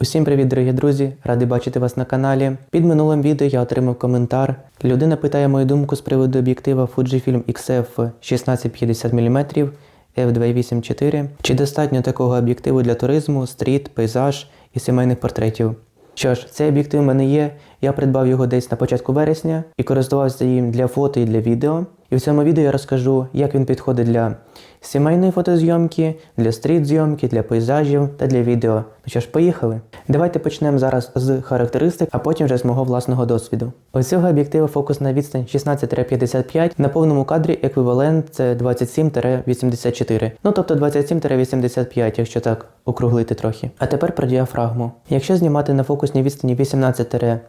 Усім привіт, дорогі друзі! Радий бачити вас на каналі. Під минулим відео я отримав коментар. Людина питає мою думку з приводу об'єктива Fujifilm XF 1650 мм f2.8.4. Чи достатньо такого об'єктиву для туризму, стріт, пейзаж і сімейних портретів? Що ж, цей об'єктив в мене є. Я придбав його десь на початку вересня і користувався їм для фото і для відео. І в цьому відео я розкажу, як він підходить для сімейної фотозйомки, для стріт-зйомки, для пейзажів та для відео. Ну що ж, поїхали. Давайте почнемо зараз з характеристик, а потім вже з мого власного досвіду. У цього об'єктива фокусна відстань 16-55, на повному кадрі еквівалент це 27-84. Ну тобто 27-85, якщо так округлити трохи. А тепер про діафрагму. Якщо знімати на фокусній відстані 18-20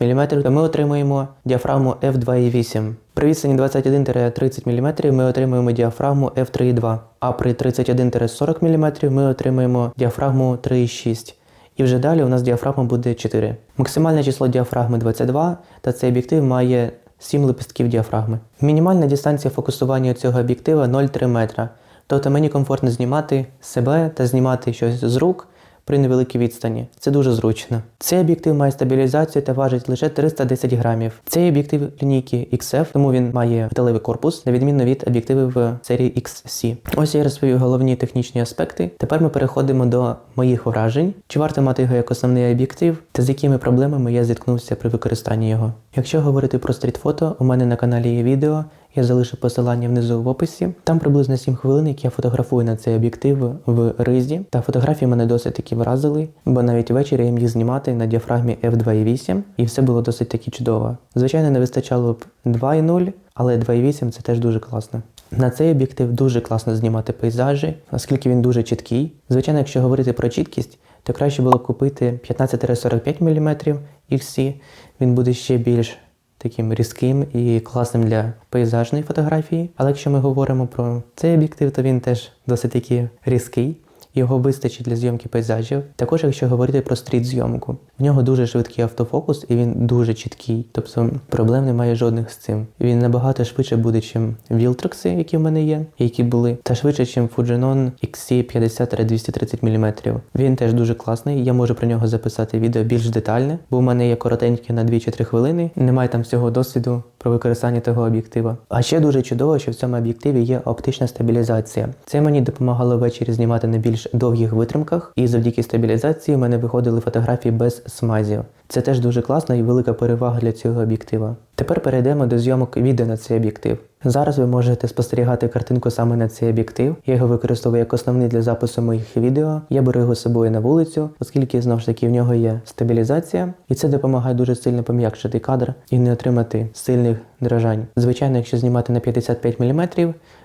мм, то ми отримуємо діафрагму f2.8. При відстані 21-30 мм ми отримуємо діафрагму f3.2, а при 31-40 мм ми отримаємо діафрагму 3.6. І вже далі у нас діафрагма буде 4. Максимальне число діафрагми 22, та цей об'єктив має 7 лепестків діафрагми. Мінімальна дистанція фокусування цього об'єктива 0,3 метра. Тобто мені комфортно знімати себе та знімати щось з рук при невеликій відстані. Це дуже зручно. Цей об'єктив має стабілізацію та важить лише 310 грамів. Цей об'єктив лінійки XF, тому він має металевий корпус, на відміну від об'єктивів серії XC. Ось я розповів головні технічні аспекти. Тепер ми переходимо до моїх вражень. Чи варто мати його як основний об'єктив, та з якими проблемами я зіткнувся при використанні його. Якщо говорити про стрітфото, у мене на каналі є відео. Я залишу посилання внизу в описі. Там приблизно 7 хвилин, як я фотографую на цей об'єктив в ризі. Та фотографії мене досить таки вразили, бо навіть ввечері я міг знімати на діафрагмі f2.8 і все було досить таки чудово. Звичайно, не вистачало б 2.0, але 2.8 це теж дуже класно. На цей об'єктив дуже класно знімати пейзажі, оскільки він дуже чіткий. Звичайно, якщо говорити про чіткість, то краще було купити 15-45 мм XC, він буде ще більш таким різким і класним для пейзажної фотографії. Але якщо ми говоримо про цей об'єктив, то він теж досить таки різкий. Його вистачить для зйомки пейзажів. Також, якщо говорити про стріт-зйомку, в нього дуже швидкий автофокус і він дуже чіткий. Тобто проблем немає жодних з цим. Він набагато швидше буде, чим Viltrox, які в мене є, які були, та швидше, чим Fujinon XC50-230 мм. Він теж дуже класний. Я можу про нього записати відео більш детальне, бо в мене є коротеньке на 2 чи 3 хвилини. Немає там всього досвіду про використання того об'єктива. А ще дуже чудово, що в цьому об'єктиві є оптична стабілізація. Це мені допомагало ввечері знімати на більш довгих витримках, і завдяки стабілізації в мене виходили фотографії без смазів. Це теж дуже класна і велика перевага для цього об'єктива. Тепер перейдемо до зйомок відео на цей об'єктив. Зараз ви можете спостерігати картинку саме на цей об'єктив. Я його використовую як основний для запису моїх відео. Я беру його з собою на вулицю, оскільки знову ж таки в нього є стабілізація, і це допомагає дуже сильно пом'якшити кадр і не отримати сильних дрожань. Звичайно, якщо знімати на 55 мм,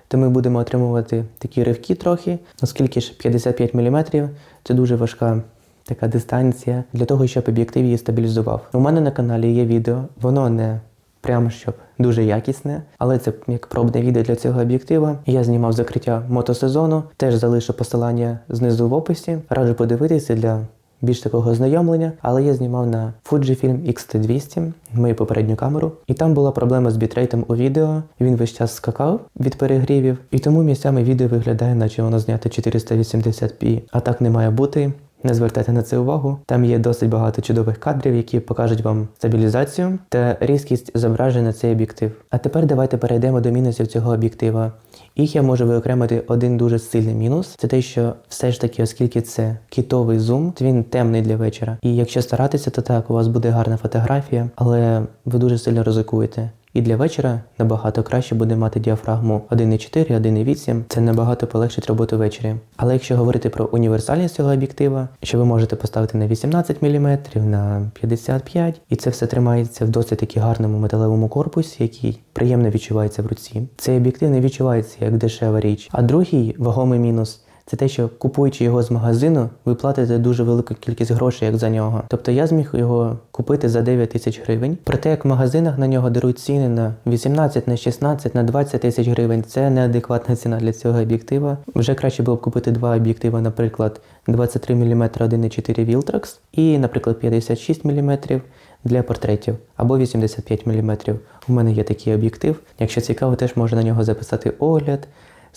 то ми будемо отримувати такі ривки трохи, оскільки ж 55 мм це дуже важка. Така дистанція для того, щоб об'єктив її стабілізував. У мене на каналі є відео, воно не прямо щоб дуже якісне, але це як пробне відео для цього об'єктива. Я знімав закриття мотосезону, теж залишу посилання знизу в описі. Раджу подивитися для більш такого знайомлення, але я знімав на Fujifilm X-T200, мою попередню камеру, і там була проблема з бітрейтом у відео. Він весь час скакав від перегрівів, і тому місцями відео виглядає, наче воно знято 480p, а так не має бути. Не звертайте на це увагу. Там є досить багато чудових кадрів, які покажуть вам стабілізацію та різкість зображень на цей об'єктив. А тепер давайте перейдемо до мінусів цього об'єктива. Їх я можу виокремити один дуже сильний мінус. Це те, що все ж таки, оскільки це кітовий зум, то він темний для вечора. І якщо старатися, то так у вас буде гарна фотографія, але ви дуже сильно ризикуєте. І для вечора набагато краще буде мати діафрагму 1,4, 1,8. Це набагато полегшить роботу ввечері. Але якщо говорити про універсальність цього об'єктива, що ви можете поставити на 18 мм, на 55 і це все тримається в досить таки гарному металевому корпусі, який приємно відчувається в руці. Цей об'єктив не відчувається як дешева річ. А другий вагомий мінус. Це те, що купуючи його з магазину, ви платите дуже велику кількість грошей як за нього. Тобто я зміг його купити за 9 тисяч гривень. Проте як в магазинах на нього дарують ціни на 18, на 16, на 20 тисяч гривень. Це неадекватна ціна для цього об'єктива. Вже краще було б купити два об'єктиви, наприклад, 23 мм 1,4 Viltrox і, наприклад, 56 мм для портретів або 85 мм. У мене є такий об'єктив. Якщо цікаво, теж можна на нього записати огляд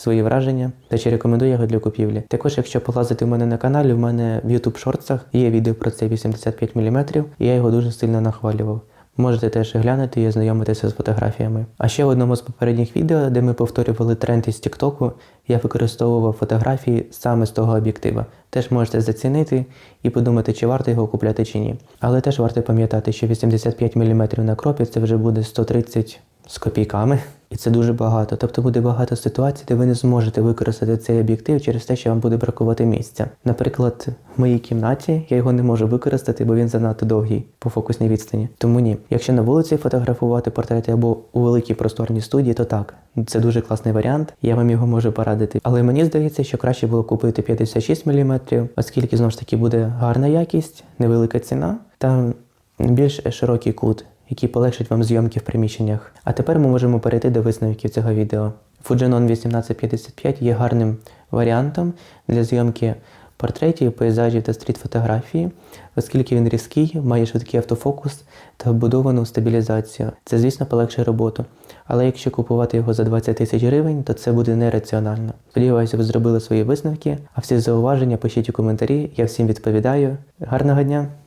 свої враження та чи рекомендую його для купівлі. Також, якщо полазити в мене на каналі, в мене в YouTube шортсах є відео про цей 85 мм, і я його дуже сильно нахвалював. Можете теж глянути і ознайомитися з фотографіями. А ще в одному з попередніх відео, де ми повторювали тренд із TikTok, я використовував фотографії саме з того об'єктива. Теж можете зацінити і подумати, чи варто його купляти чи ні. Але теж варто пам'ятати, що 85 мм на кропі це вже буде 130 з копійками. І це дуже багато. Тобто буде багато ситуацій, де ви не зможете використати цей об'єктив через те, що вам буде бракувати місця. Наприклад, в моїй кімнаті я його не можу використати, бо він занадто довгий по фокусній відстані. Тому ні. Якщо на вулиці фотографувати портрети або у великій просторній студії, то так. Це дуже класний варіант, я вам його можу порадити. Але мені здається, що краще було купити 56 мм, оскільки знову ж таки буде гарна якість, невелика ціна та більш широкий кут які полегшать вам зйомки в приміщеннях. А тепер ми можемо перейти до висновків цього відео. Fujinon 1855 є гарним варіантом для зйомки портретів, пейзажів та стріт-фотографії, оскільки він різкий, має швидкий автофокус та вбудовану стабілізацію. Це, звісно, полегшує роботу. Але якщо купувати його за 20 тисяч гривень, то це буде нераціонально. Сподіваюся, ви зробили свої висновки, а всі зауваження пишіть у коментарі. Я всім відповідаю. Гарного дня!